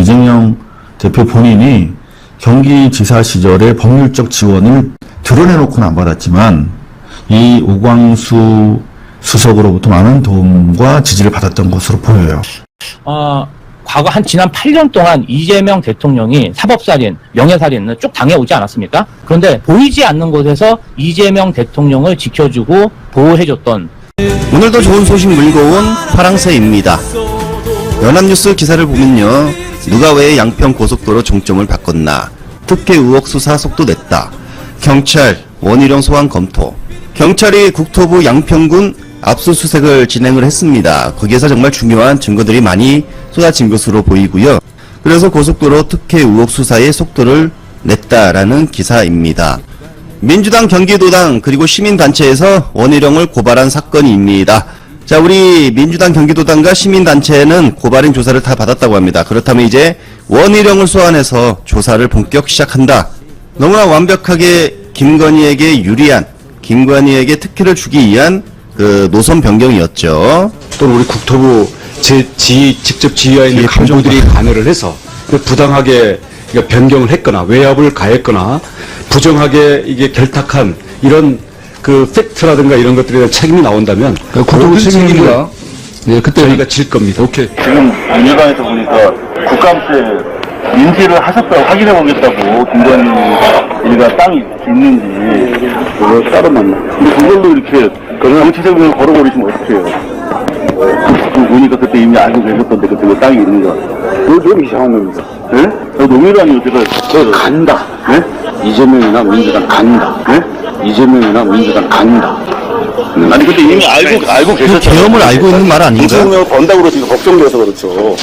이재명 대표 본인이 경기지사 시절에 법률적 지원을 드러내놓고는 안 받았지만 이 오광수 수석으로부터 많은 도움과 지지를 받았던 것으로 보여요. 어, 과거 한 지난 8년 동안 이재명 대통령이 사법살인, 명예살인을 쭉 당해오지 않았습니까? 그런데 보이지 않는 곳에서 이재명 대통령을 지켜주고 보호해줬던 오늘도 좋은 소식 물고 온 파랑새입니다. 연합뉴스 기사를 보면요. 누가 왜 양평 고속도로 종점을 바꿨나. 특혜 의혹 수사 속도 냈다. 경찰 원희룡 소환 검토. 경찰이 국토부 양평군 압수수색을 진행을 했습니다. 거기에서 정말 중요한 증거들이 많이 쏟아진 것으로 보이고요. 그래서 고속도로 특혜 의혹 수사의 속도를 냈다라는 기사입니다. 민주당 경기도당 그리고 시민단체에서 원희룡을 고발한 사건입니다. 자, 우리 민주당 경기도당과 시민단체는 고발인 조사를 다 받았다고 합니다. 그렇다면 이제 원희룡을 소환해서 조사를 본격 시작한다. 너무나 완벽하게 김건희에게 유리한, 김건희에게 특혜를 주기 위한 그 노선 변경이었죠. 또는 우리 국토부 제 지, 직접 지휘하에 있는 뒤에 간부들이 관여를 해서 부당하게 변경을 했거나 외압을 가했거나 부정하게 이게 결탁한 이런 그 팩트라든가 이런 것들에 대한 책임이 나온다면 그 국토부 책임입니다. 예, 그때 저희가 질 겁니다. 오케이. 지금 민주당에서 보니까 국감때 인지를 하셨다고 확인해 보겠다고 김건희가 땅이 있는지 그걸 따로 만나. 근데 그걸로 이렇게 정치적으로 걸어버리시면 어떡해요? 그 보니까 그때 이미 알고 계셨던데 그때 그 땅이 있는 거. 그거 좀 이상한 놈이다. 예? 저 노미라니 제가 저 간다. 예? 이재명이나 민주당 간다. 예? 이재명이나 민주당 간다. 아니 근데 이미 알고 알고 계셨잖아요. 계엄을 알고 있는 말 아닌가? 정치혁명을 번다고 지금 걱정돼서 그렇죠.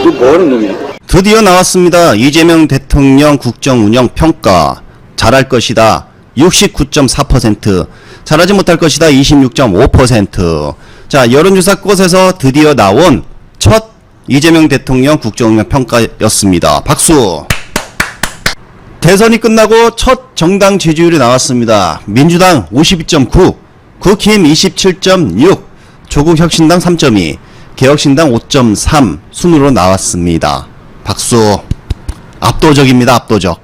이거 뭐 하는 놈이야? 드디어 나왔습니다. 이재명 대통령 국정 운영 평가. 잘할 것이다. 69.4%. 잘하지 못할 것이다. 26.5%. 자, 여론조사 곳에서 드디어 나온 첫 이재명 대통령 국정 운영 평가였습니다. 박수. 대선이 끝나고 첫 정당 지지율이 나왔습니다. 민주당 52.9, 국힘 27.6, 조국혁신당 3.2, 개혁신당 5.3 순으로 나왔습니다. 박수. 압도적입니다. 압도적.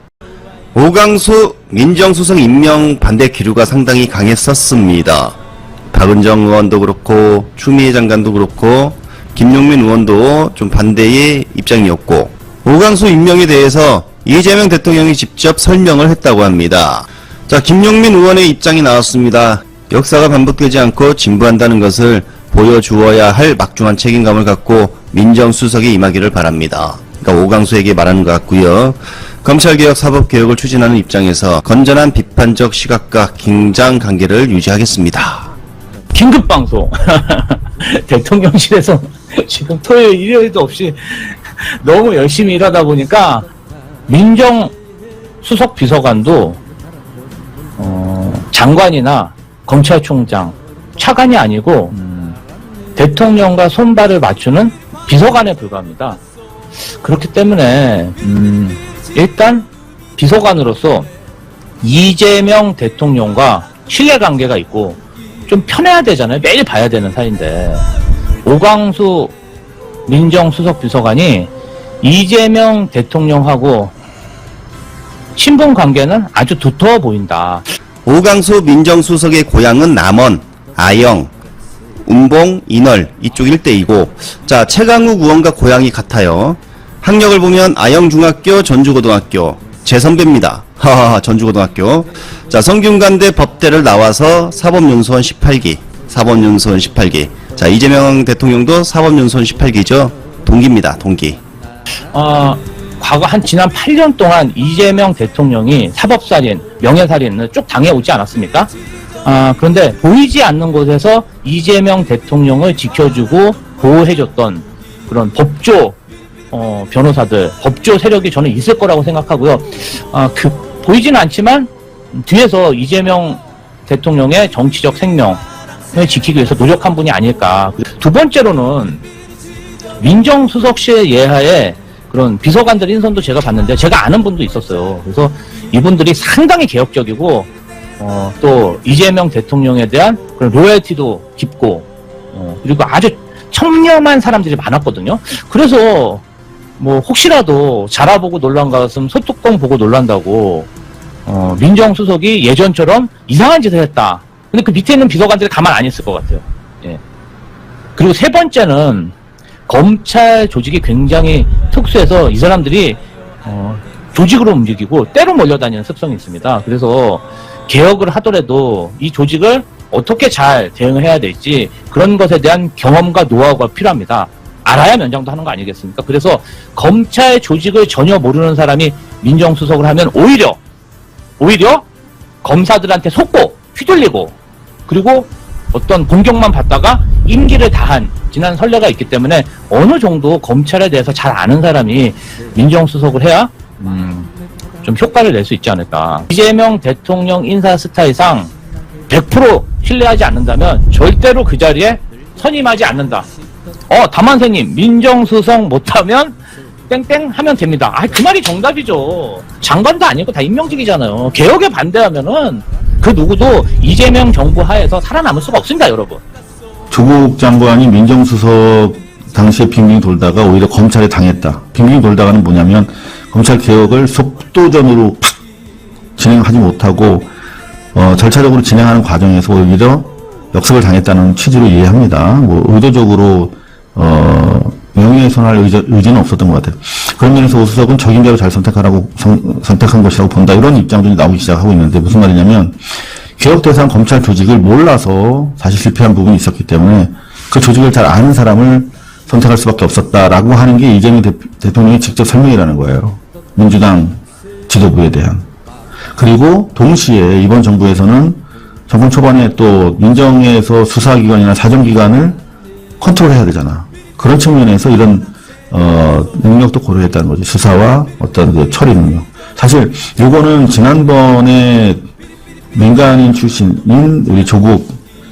오강수 민정수석 임명 반대 기류가 상당히 강했었습니다. 박은정 의원도 그렇고 추미애 장관도 그렇고 김용민 의원도 좀 반대의 입장이었고 오강수 임명에 대해서 이재명 대통령이 직접 설명을 했다고 합니다. 자, 김용민 의원의 입장이 나왔습니다. 역사가 반복되지 않고 진부한다는 것을 보여주어야 할 막중한 책임감을 갖고 민정수석에 임하기를 바랍니다. 그러니까 오강수에게 말하는 것 같고요. 검찰개혁 사법개혁을 추진하는 입장에서 건전한 비판적 시각과 긴장 관계를 유지하겠습니다. 긴급 방송 대통령실에서 지금 토요일 일요일도 없이 너무 열심히 일하다 보니까 민정 수석 비서관도 어, 장관이나 검찰총장 차관이 아니고 대통령과 손발을 맞추는 비서관에 불과합니다. 그렇기 때문에 음, 일단 비서관으로서 이재명 대통령과 신뢰관계가 있고 좀 편해야 되잖아요. 매일 봐야 되는 사이인데 오광수 민정수석 비서관이 이재명 대통령하고 친분 관계는 아주 두터워 보인다. 오강수 민정수석의 고향은 남원, 아영, 운봉, 인월 이쪽 일대이고 자 최강욱 의원과 고향이 같아요. 학력을 보면 아영중학교, 전주고등학교 제 선배입니다. 하하하 전주고등학교 자 성균관대 법대를 나와서 사법연수원 18기 사법연수원 18기 자 이재명 대통령도 사법연수원 18기죠 동기입니다 동기 어, 과거 한 지난 8년 동안 이재명 대통령이 사법살인, 명예살인을 쭉 당해오지 않았습니까? 아, 그런데 보이지 않는 곳에서 이재명 대통령을 지켜주고 보호해줬던 그런 법조 어, 변호사들, 법조 세력이 저는 있을 거라고 생각하고요. 아, 그, 보이지는 않지만 뒤에서 이재명 대통령의 정치적 생명을 지키기 위해서 노력한 분이 아닐까. 두 번째로는 민정수석실 예하에 그런 비서관들 인선도 제가 봤는데 제가 아는 분도 있었어요. 그래서 이분들이 상당히 개혁적이고 어, 또 이재명 대통령에 대한 그런 로열티도 깊고 어, 그리고 아주 청렴한 사람들이 많았거든요. 그래서 뭐 혹시라도 자라 보고 놀란 가슴 소뚜껑 보고 놀란다고 어, 민정수석이 예전처럼 이상한 짓을 했다. 근데 그 밑에 있는 비서관들이 가만 안 있을 것 같아요. 예. 그리고 세 번째는 검찰 조직이 굉장히 특수해서 이 사람들이 어, 조직으로 움직이고 때로 몰려다니는 습성이 있습니다. 그래서 개혁을 하더라도 이 조직을 어떻게 잘 대응을 해야 될지 그런 것에 대한 경험과 노하우가 필요합니다. 알아야 면장도 하는 거 아니겠습니까? 그래서 검찰 조직을 전혀 모르는 사람이 민정수석을 하면 오히려 오히려 검사들한테 속고 휘둘리고 그리고 어떤 공격만 받다가 임기를 다한 지난 선례가 있기 때문에 어느 정도 검찰에 대해서 잘 아는 사람이 민정수석을 해야 음, 좀 효과를 낼 수 있지 않을까. 이재명 대통령 인사 스타일상 100% 신뢰하지 않는다면 절대로 그 자리에 선임하지 않는다. 어, 담한세님, 민정수석 못하면 땡땡 하면 됩니다. 아, 그 말이 정답이죠. 장관도 아니고 다 임명직이잖아요. 개혁에 반대하면은 그 누구도 이재명 정부 하에서 살아남을 수가 없습니다, 여러분. 조국 장관이 민정수석 당시에 빙빙 돌다가 오히려 검찰에 당했다. 빙빙 돌다가는 뭐냐면 검찰 개혁을 속도전으로 팍 진행하지 못하고 어, 절차적으로 진행하는 과정에서 오히려 역습을 당했다는 취지로 이해합니다. 뭐 의도적으로 어, 명예훼손할 의지, 의지는 없었던 것 같아요. 그런 면에서 오수석은 적임자로 잘 선택하라고 선, 선택한 것이라고 본다. 이런 입장들이 나오기 시작하고 있는데 무슨 말이냐면 개혁 대상 검찰 조직을 몰라서 사실 실패한 부분이 있었기 때문에 그 조직을 잘 아는 사람을 선택할 수밖에 없었다라고 하는 게 이재명 대, 대통령의 직접 설명이라는 거예요. 민주당 지도부에 대한. 그리고 동시에 이번 정부에서는 정권 초반에 또 민정에서 수사기관이나 사정기관을 컨트롤해야 되잖아. 그런 측면에서 이런 어, 능력도 고려했다는 거지. 수사와 어떤 그 처리 능력. 사실 요거는 지난번에 민간인 출신인 우리 조국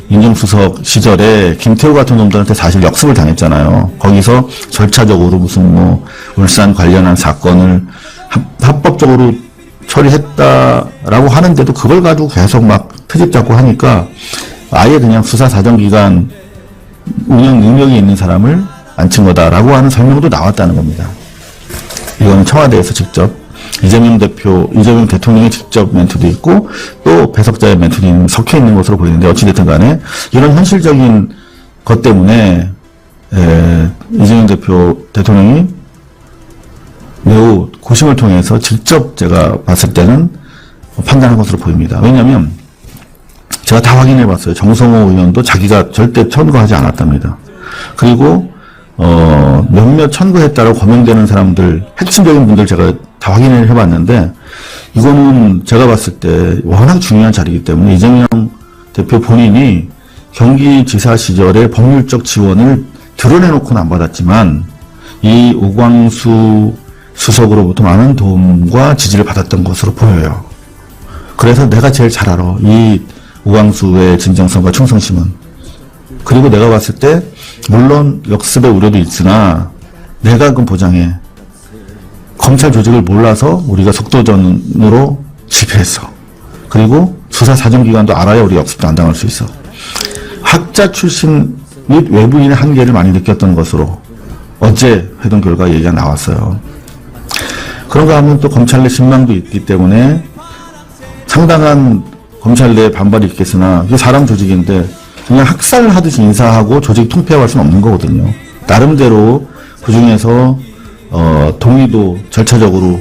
민정수석 시절에 김태우 같은 놈들한테 사실 역습을 당했잖아요. 거기서 절차적으로 무슨 뭐 울산 관련한 사건을 합, 합법적으로 처리했다라고 하는데도 그걸 가지고 계속 막 트집 잡고 하니까 아예 그냥 수사 사정기관 운영 능력이 있는 사람을 앉힌 거다라고 하는 설명도 나왔다는 겁니다. 이거는 청와대에서 직접 이재명 대표, 이재명 대통령의 직접 멘트도 있고 또 배석자의 멘트도 있는- 섞여 있는 것으로 보이는데 어찌됐든 간에 이런 현실적인 것 때문에 에, 이재명 대표 대통령이 매우 고심을 통해서 직접 제가 봤을 때는 판단한 것으로 보입니다. 왜냐하면 제가 다 확인해 봤어요. 정성호 의원도 자기가 절대 청구하지 않았답니다. 그리고 어, 몇몇 청구했다고 거명되는 사람들, 핵심적인 분들 제가 다 확인을 해봤는데, 이거는 제가 봤을 때 워낙 중요한 자리이기 때문에 이재명 대표 본인이 경기지사 시절에 법률적 지원을 드러내놓고는 안 받았지만, 이 오광수 수석으로부터 많은 도움과 지지를 받았던 것으로 보여요. 그래서 내가 제일 잘 알아. 이 오광수의 진정성과 충성심은. 그리고 내가 봤을 때 물론 역습의 우려도 있으나 내가 그 보장해 검찰 조직을 몰라서 우리가 속도전으로 실패했어. 그리고 수사 사정기관도 알아야 우리 역습도 안 당할 수 있어. 학자 출신 및 외부인의 한계를 많이 느꼈던 것으로 어제 회동 결과 얘기가 나왔어요. 그런가 하면 또 검찰 내 신망도 있기 때문에 상당한 검찰 내 반발이 있겠으나 사람 조직인데 그냥 학살 하듯이 인사하고 조직 통폐합할 수는 없는 거거든요. 나름대로 그 중에서 어, 동의도 절차적으로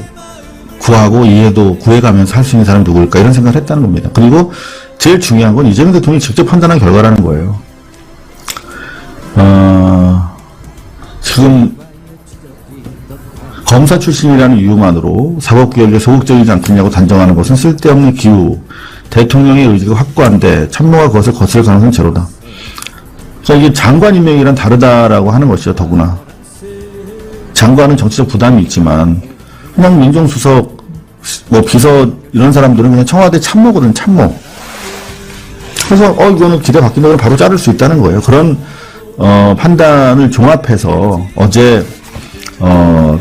구하고 이해도 구해가면서 할 수 있는 사람이 누구일까 이런 생각을 했다는 겁니다. 그리고 제일 중요한 건 이재명 대통령이 직접 판단한 결과라는 거예요. 어, 지금 검사 출신이라는 이유만으로 사법개혁에 소극적이지 않겠냐고 단정하는 것은 쓸데없는 기우, 대통령의 의지가 확고한데 참모가 그것을 거스를 가능성은 제로다. 그러니까 이게 장관 임명이랑 다르다라고 하는 것이죠, 더구나. 장관은 정치적 부담이 있지만, 그냥 민정수석, 뭐 비서 이런 사람들은 그냥 청와대 참모거든, 참모. 그래서 어 이거는 기대 바뀐다 그러면 바로 자를 수 있다는 거예요. 그런 어, 판단을 종합해서 어제 어,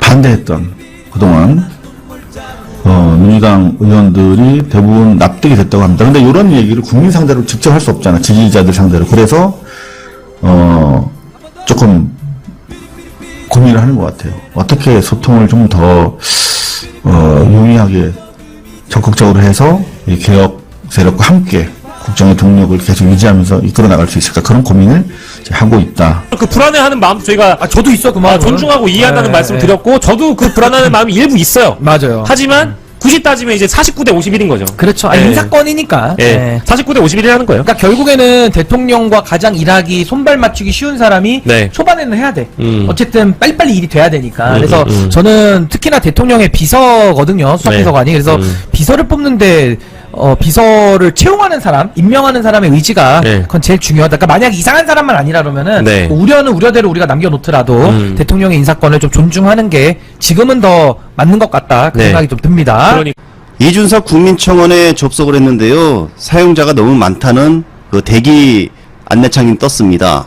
반대했던 그동안 어, 민주당 의원들이 대부분 납득이 됐다고 합니다. 근데 이런 얘기를 국민 상대로 직접 할 수 없잖아. 지지자들 상대로. 그래서 어, 조금 고민을 하는 것 같아요. 어떻게 소통을 좀 더 어, 용이하게 적극적으로 해서 이 개혁 세력과 함께 국정의 동력을 계속 유지하면서 이끌어 나갈 수 있을까 그런 고민을 하고 있다. 그 불안해하는 마음도 저희가 아, 저도 있어, 그 아, 마음은. 존중하고 이해한다는 네, 말씀을 네. 드렸고 저도 그 불안해하는 마음이 일부 있어요. 맞아요. 하지만 굳이 따지면 이제 49대 51인 거죠. 그렇죠. 아, 예. 인사권이니까. 예. 네. 49대 51이라는 거예요. 그러니까 결국에는 대통령과 가장 일하기 손발 맞추기 쉬운 사람이 네. 초반에는 해야 돼. 음. 어쨌든 빨리빨리 일이 돼야 되니까. 음, 그래서 음, 음. 저는 특히나 대통령의 비서거든요. 수석비서관이. 그래서 음. 비서를 뽑는데 어, 비서를 채용하는 사람, 임명하는 사람의 의지가 네. 그건 제일 중요하다. 그러니까 만약 이상한 사람만 아니라 그러면은 네. 뭐 우려는 우려대로 우리가 남겨놓더라도 음. 대통령의 인사권을 좀 존중하는 게 지금은 더 맞는 것 같다. 그 네. 생각이 좀 듭니다. 그러니까 이준석 국민청원에 접속을 했는데요. 사용자가 너무 많다는 그 대기 안내창이 떴습니다.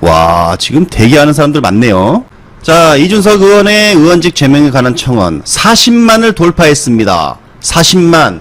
와, 지금 대기하는 사람들 많네요. 자, 이준석 의원의 의원직 제명에 관한 청원 40만을 돌파했습니다. 40만.